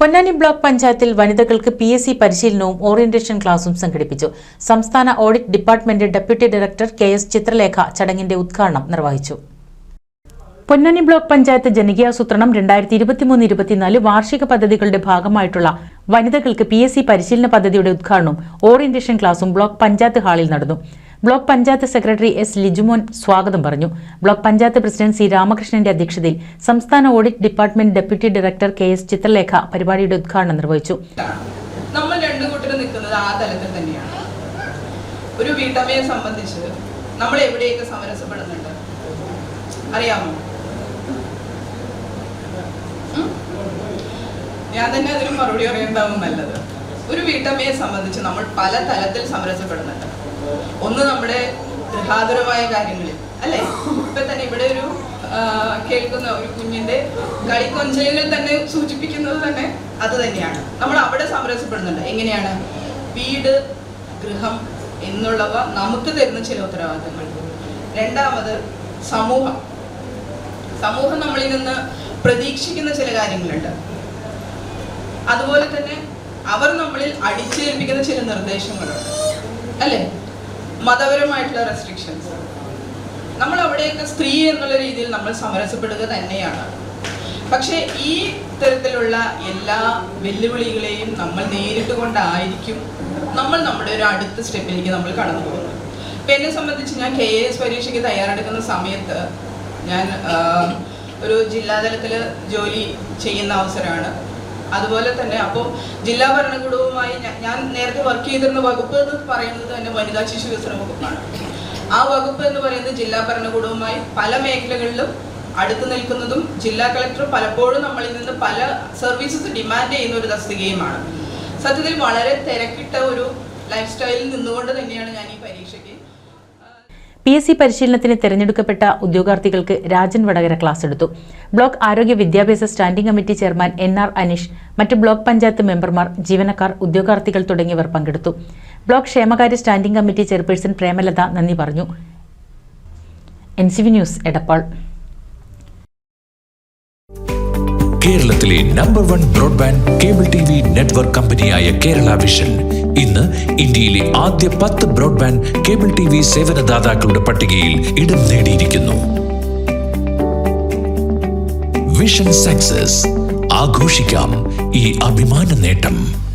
Ponnani block പഞ്ചായത്തിൽ വനിതകൾക്ക് P S C പരിശീലനവും ഓറിയന്റേഷൻ ക്ലാസും സംഘടിപ്പിച്ചു. സംസ്ഥാന audit department deputy director K S Chitralekha ചടങ്ങിന്റെ ഉദ്ഘാടനം നിർവഹിച്ചു. പൊന്നാനി ബ്ലോക്ക് പഞ്ചായത്ത് ജനകീയാസൂത്രണം രണ്ടായിരത്തി ഇരുപത്തിമൂന്ന് ഇരുപത്തിനാല് വാർഷിക പദ്ധതികളുടെ ഭാഗമായിട്ടുള്ള വനിതകൾക്ക് പി എസ് സി പരിശീലന പദ്ധതിയുടെ ഉദ്ഘാടനവും ഓറിയന്റേഷൻ ക്ലാസും ബ്ലോക്ക് പഞ്ചായത്ത് ഹാളിൽ നടന്നു. Block panchayat secretary S Lijumon സ്വാഗതം പറഞ്ഞു. ബ്ലോക്ക് പഞ്ചായത്ത് പ്രസിഡന്റ് സി രാമകൃഷ്ണന്റെ അധ്യക്ഷതയിൽ സംസ്ഥാന audit department deputy director K S Chitralekha പരിപാടിയുടെ ഉദ്ഘാടനം നിർവഹിച്ചു. നമ്മൾ രണ്ടു കൂട്ടരും നിൽക്കുന്നത് ആ തലത്തിൽ തന്നെയാണ്. ഒരു വീട്ടമ്മയെ സംബന്ധിച്ച് നമ്മൾ എവിടെയൊക്കെ സമരസപ്പെടുന്നുണ്ട്? അറിയാമോ? ഞാൻ തന്നെ അതിന് മറുപടി പറയുന്നതാവും നല്ലത്. ഒരു വീട്ടമ്മയെ സംബന്ധിച്ച് നമ്മൾ പല തലത്തിൽ സമരസപ്പെടുന്നുണ്ട്. ഒന്ന് നമ്മുടെ ഗൃഹാതുരമായ കാര്യങ്ങളിൽ അല്ലേ? ഇപ്പൊ തന്നെ ഇവിടെ ഒരു കേൾക്കുന്ന ഒരു കുഞ്ഞിന്റെ കളിക്കൊഞ്ചലുകൾ തന്നെ സൂചിപ്പിക്കുന്നത് തന്നെ അത് തന്നെയാണ്. നമ്മൾ അവിടെ സമരസപ്പെടുന്നുണ്ട് എങ്ങനെയാണ്? വീട് ഗൃഹം എന്നുള്ളവ നമുക്ക് തരുന്ന ചില ഉത്തരവാദിത്തങ്ങൾ. രണ്ടാമത് സമൂഹം. സമൂഹം നമ്മളിൽ നിന്ന് പ്രതീക്ഷിക്കുന്ന ചില കാര്യങ്ങളുണ്ട്. അതുപോലെ തന്നെ അവർ നമ്മളിൽ അടിച്ചേൽപ്പിക്കുന്ന ചില നിർദ്ദേശങ്ങളുണ്ട്. അല്ലേ? മതപരമായിട്ടുള്ള റെസ്ട്രിക്ഷൻസ് നമ്മൾ അവിടെയൊക്കെ സ്ത്രീ എന്നുള്ള രീതിയിൽ നമ്മൾ സമരസപ്പെടുക തന്നെയാണ്. പക്ഷേ ഈ തരത്തിലുള്ള എല്ലാ വെല്ലുവിളികളെയും നമ്മൾ നേരിട്ട് കൊണ്ടായിരിക്കും നമ്മൾ നമ്മുടെ ഒരു അടുത്ത സ്റ്റെപ്പിലേക്ക് നമ്മൾ കടന്നു പോകുന്നത്. ഇപ്പം എന്നെ സംബന്ധിച്ച് ഞാൻ കെ എ എസ് പരീക്ഷയ്ക്ക് തയ്യാറെടുക്കുന്ന സമയത്ത് ഞാൻ ഒരു ജില്ലാതലത്തിൽ ജോലി ചെയ്യുന്ന അവസരമാണ്. അതുപോലെ തന്നെ അപ്പോൾ ജില്ലാ ഭരണകൂടവുമായി ഞാൻ നേരത്തെ വർക്ക് ചെയ്തിരുന്ന വകുപ്പ് എന്ന് പറയുന്നത് തന്നെ വനിതാ ശിശു വികസന വകുപ്പാണ്. ആ വകുപ്പ് എന്ന് പറയുന്നത് ജില്ലാ ഭരണകൂടവുമായി പല മേഖലകളിലും അടുത്തു നിൽക്കുന്നതും ജില്ലാ കളക്ടർ പലപ്പോഴും നമ്മളിൽ നിന്ന് പല സർവീസസ് ഡിമാൻഡ് ചെയ്യുന്ന ഒരു തസ്തികയുമാണ്. സത്യത്തിൽ വളരെ തിരക്കിട്ട ഒരു ലൈഫ് സ്റ്റൈലിൽ നിന്നുകൊണ്ട് തന്നെയാണ് ഞാൻ ഈ പരീക്ഷയ്ക്ക് പി എസ് സി പരിശീലനത്തിന് തെരഞ്ഞെടുക്കപ്പെട്ട ഉദ്യോഗാർത്ഥികൾക്ക് രാജൻ വടകര ക്ലാസ് എടുത്തു. ബ്ലോക്ക് ആരോഗ്യ വിദ്യാഭ്യാസ standing committee chairman N R Aneesh മറ്റ് ബ്ലോക്ക് പഞ്ചായത്ത് മെമ്പർമാർ ജീവനക്കാർ ഉദ്യോഗാർത്ഥികൾ തുടങ്ങിയവർ പങ്കെടുത്തു. ബ്ലോക്ക് ക്ഷേമകാര്യ സ്റ്റാൻഡിംഗ് കമ്മിറ്റി ചെയർപേഴ്സൺ പ്രേമലത നന്ദി പറഞ്ഞു. N C V news Edappal. കേരളത്തിലെ number one broadband cable T V network കമ്പനിയായ കേരള വിഷൻ ഇന്ന് ഇന്ത്യയിലെ ആദ്യ പത്ത് ബ്രോഡ്ബാൻഡ് കേബിൾ ടി വി സേവനദാതാക്കളുടെ പട്ടികയിൽ ഇടം നേടിയിരിക്കുന്നു. വിഷൻ സക്സസ് ആഘോഷിക്കാം ഈ അഭിമാന നേട്ടം.